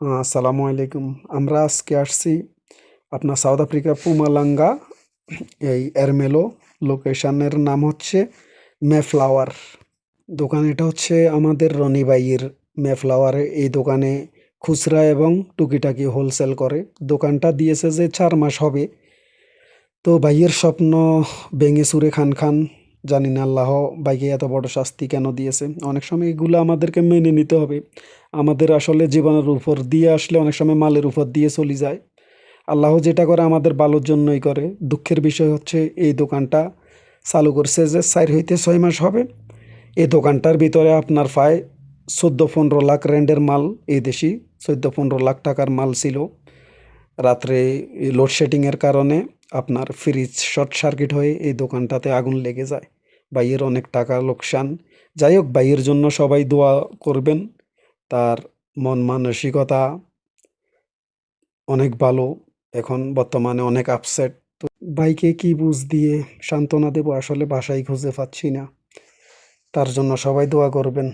আসসালামু আলাইকুম। আমরা আজকে আসছি আপনার সাউথ আফ্রিকা পুমালাঙ্গা, এই এরমেলো লোকেশনের নাম হচ্ছে মেফ্লাওয়ার। দোকান এটা হচ্ছে আমাদের রনি ভাইয়ের মেফ্লাওয়ার। এই দোকানে খুচরা এবং টুকিটাকি হোলসেল করে। দোকানটা দিয়েছে যে চার মাস হবে। তো ভাইয়ের স্বপ্ন ভেঙে সুরে খান খান জানি না, আল্লাহ ভাইকে এত বড় শাস্তি কেন দিয়েছে। অনেক সময় এগুলো আমাদেরকে মেনে নিতে হবে। আমাদের আসলে জীবনের উপর দিয়ে আসলে অনেক সময় মালের উপর দিয়ে চলে যায়। আল্লাহ যেটা করে আমাদের ভালোর জন্যই করে। দুঃখের বিষয় হচ্ছে এই দোকানটা চালু করছে যে চার হইতে ছয় মাস হবে। এই দোকানটার ভিতরে আপনার প্রায় চোদ্দ পনেরো লাখ রেন্ডের মাল এই দেশি চোদ্দ পনেরো লাখ টাকার মাল ছিল। রাত্রে লোডশেডিংয়ের কারণে আপনার ফ্রিজ শর্ট সার্কিট হয়ে এই দোকানটাতে আগুন লেগে যায়। বাইয়ের অনেক টাকা লোকসান। যাই হোক, বাইয়ের জন্য সবাই দোয়া করবেন। তার মন মানসিকতা অনেক ভালো। এখন বর্তমানে অনেক আপসেট তো বাইকে কি বুঝ দিয়ে সান্ত্বনা দেবো? আসলে বাসায় খুঁজে পাচ্ছি না। তার জন্য সবাই দোয়া করবেন।